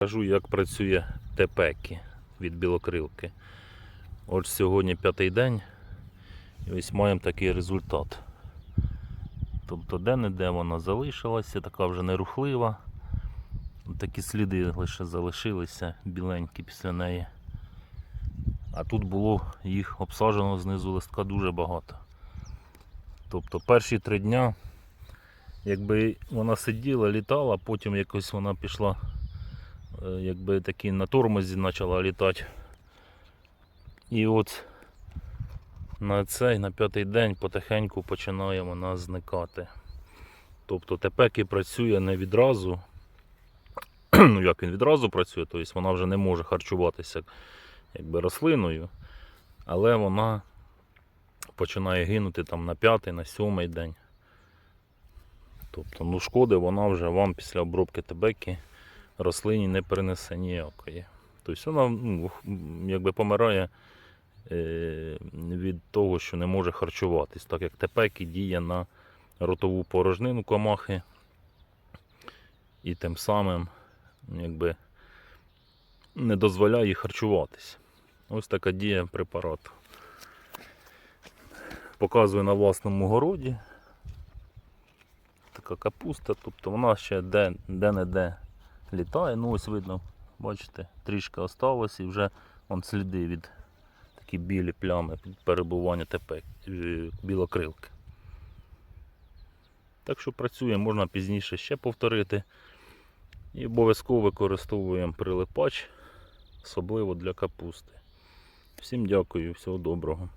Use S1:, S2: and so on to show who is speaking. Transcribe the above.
S1: Кажу, як працює тепекі від білокрилки. От сьогодні п'ятий день і ось маємо такий результат. Тобто де-не-де вона залишилася, така вже нерухлива. Такі сліди лише залишилися біленькі після неї. А тут було їх обсаджено знизу листка дуже багато. Тобто перші три дня, якби вона сиділа, літала, потім якось вона пішла якби такі на тормозі почала літати. І от на цей, на п'ятий день потихеньку починає вона зникати. Тобто тепеки працює не відразу. ну як він відразу працює, тобто вона вже не може харчуватися якби рослиною, але вона починає гинути там на п'ятий, на сьомий день. Тобто, ну шкоди вона вже вам після обробки тебеки рослині не принесе ніякої. Тобто вона ну, якби помирає е, від того, що не може харчуватись, так як тепеки діє на ротову порожнину комахи і тим самим якби, не дозволяє їй харчуватись. Ось така дія препарату. Показую на власному городі. Така капуста, тобто вона ще де- де-не-де літає. Ну ось видно, бачите, трішки осталось і вже вон сліди від такі білі плями від перебування тепек, е, білокрилки. Так що працює, можна пізніше ще повторити. І обов'язково використовуємо прилипач, особливо для капусти. Всім дякую, всього доброго.